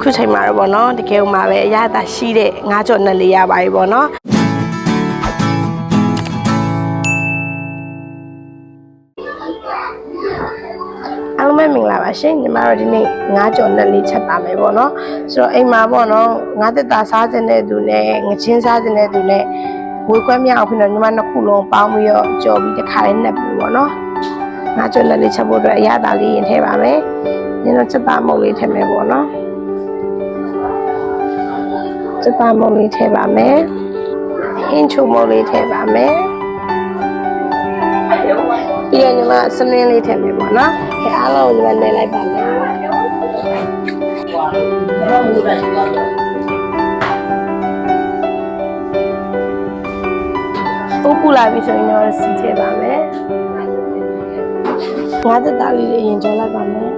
အခုချိန်မှာတော့ဗောနော်တကယ်မှပဲအရသာရှိတဲ့ငါးကြော်နဲ့လေးရပါပြီဗောနော်အားလုံးပဲမင်္ဂလာပါရှင်ညီမတို့ဒီနေ့ငါးကြော်နဲ့လေးချက်ပါမယ်ဗောနော်ဆိုတော့အိမ်မှာဗောနော်ငါးတက်တာစားခြင်းတဲ့သူနဲ့ငချင်းစားခြင်းတဲ့သူနဲ့ဝေခွဲမြောက်ဖြစ်တော့ညီမနှစ်ခုလုံးပေါင်းပြီးတော့ကြော်ပြီးတစ်ခါလေးနှက်ပြီဗောနော်ငါးကြော်နဲ့လေးချက်ဖို့အတွက်အရသာလေးရင်ထည့်ပါမယ်ညီတို့ချက်သားမုတ်လေးထည့်မယ်ဗောနော် စပါမုံလေးထည့်ပါမယ်ဟင်းချိုမုံလေးထည့်ပါမယ်ပြီးရင်ညီမစနင်းလေးထည့်မယ်ပေါ့နော်အဲအားလုံးကိုညီမနေလိုက်ပါမယ်ပုတ်ပူလာပြီဆိုရင်တော့စီထည့်ပါမယ်ငါးသက်သားလေးတွေအရင်ကြောလိုက်ပါမယ်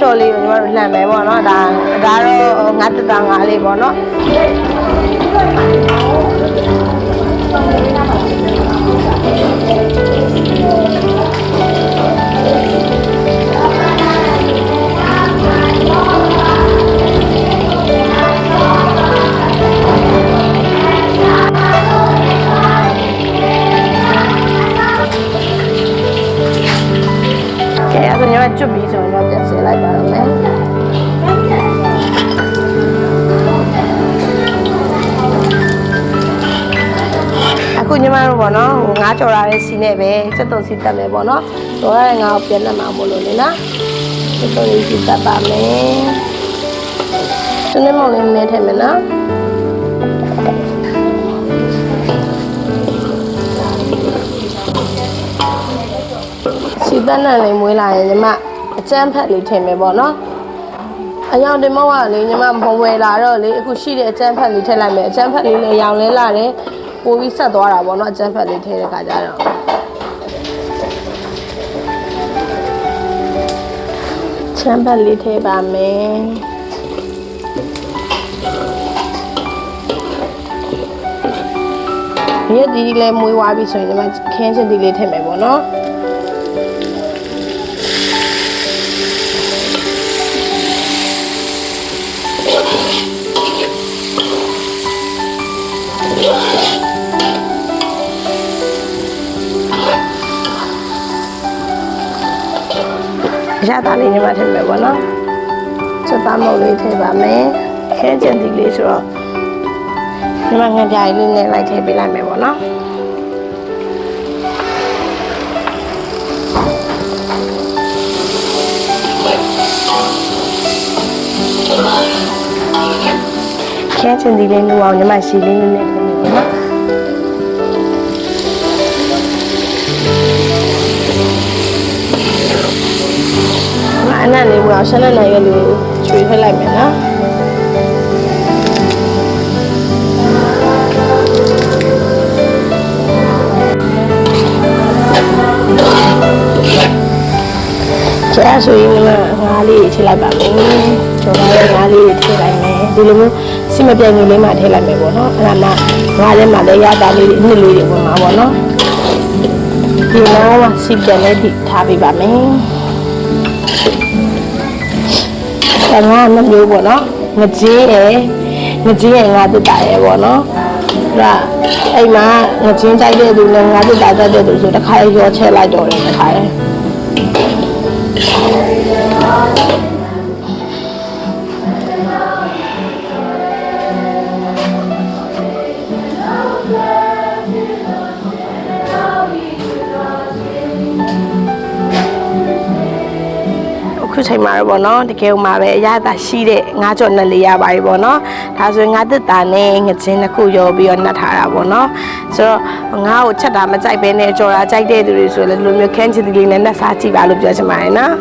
ကြော်လေးကိုညီမတို့လှန်မယ်ပေါ့နော်ဒါဒါတော့ငါးတက်တာငါးလေးပေါ့နော် ကဲအဲ့ဒါညီမကျွတ်ပြီးဆိုရင်တော့ပြန်ဆယ်လိုက်ပါတော့မယ်အခုညီမတို့ပေါ့နော်ဟိုငါးကြော်ရတဲ့စီနဲ့ပဲစက်တုံစီတက်မယ်ပေါ့နော်တော့ရငါ့ကိုပြန်လက်မှာမို့လို့လေနော်စက်တုံလေးစီတက်ပါမယ်စနေမောင်လေးနဲ့ထည့်မယ်နော် တက်နဲ့လေးမွေးလာရင်ညီမအကျန်းဖက်လေးထည့်မယ်ပေါ့နော်အယောင်တင်မောကလေညီမမဝယ်လာတော့လေအခုရှိတဲ့အကျန်းဖက်လေးထည့်လိုက်မယ်အကျန်းဖက်လေးလည်းရောင်လဲလာတယ်ပိုပြီးဆက်သွားတာပေါ့နော်အကျန်းဖက်လေးထည့်တဲ့ခါကျတော့ချမ်းဖက်လေးထည့်ပါမယ်မြက်ဒီလည်းမွေးသွားပြီဆိုရင်ညီမခင်းချင်ဒီလေးထည့်မယ်ပေါ့နော် ရတာလေးညီမထည့်မယ်ပေါ့နော်စသားမုတ်လေးထည့်ပါမယ်ခဲကျန်ဒီလေးဆိုတော့ညီမငါပြားလေးနဲ့လိုက်ထည့်ပေးလိုက်မယ်ပေါ့နော် ခဲကျန်ဒီလေးလူအောင်ညီမရှိလေးနည်းနည်းထည့်မယ်ပေါ့နော်အနက်လေးဘူးအောင်ရှင်းတဲ့နိုင်ငံလေးချွေထည့်လိုက်မယ်နော် ကျဲဆိုရင်လည်းငါးလေးထည့်လိုက်ပါမယ်ကျော်ပါလေးငါးလေးထည့်လိုက်မယ်ဒီလိုမျိုးစိမပြိုင်ငယ်လေးမှထည့်လိုက်မယ်ပေါ့နော်အဲ့ဒါမှငါးလေးမှလည်းရတာလေးအနှစ်လေးတွေဝင်မှာပေါ့နော်ဒီတော့စိပြန်လေးထိထားပေးပါမယ်ဆန်ကနှစ်မျိုးပေါ့နော်ငကြေးရယ်ငကြေးရယ်ငါတက်တာရယ်ပေါ့နော်ဒါအိမ်မှာငချင်းကြိုက်တဲ့သူနဲ့ငါတက်တာကြိုက်တဲ့သူဆိုတစ်ခါရောချဲလိုက်တော့တယ်တစ်ခါရယ် Thank you. ခုချိန်မှာတော့ဗောနော်တကယ်မှပဲအရသာရှိတဲ့ငါးကြော်နဲ့လေးရပါပြီဗောနော်ဒါဆိုရင်ငါတက်တာနဲ့ငချင်းတစ်ခုရောပြီးတော့နှက်ထားတာဗောနော်ဆိုတော့ငါ့ကိုချက်တာမကြိုက်ပဲနဲ့ကြော်တာကြိုက်တဲ့သူတွေဆိုလည်းဒီလိုမျိုးခန်းချစ်တီလေးနဲ့နှက်စားကြည့်ပါလို့ပြောချင်ပါတယ်နော်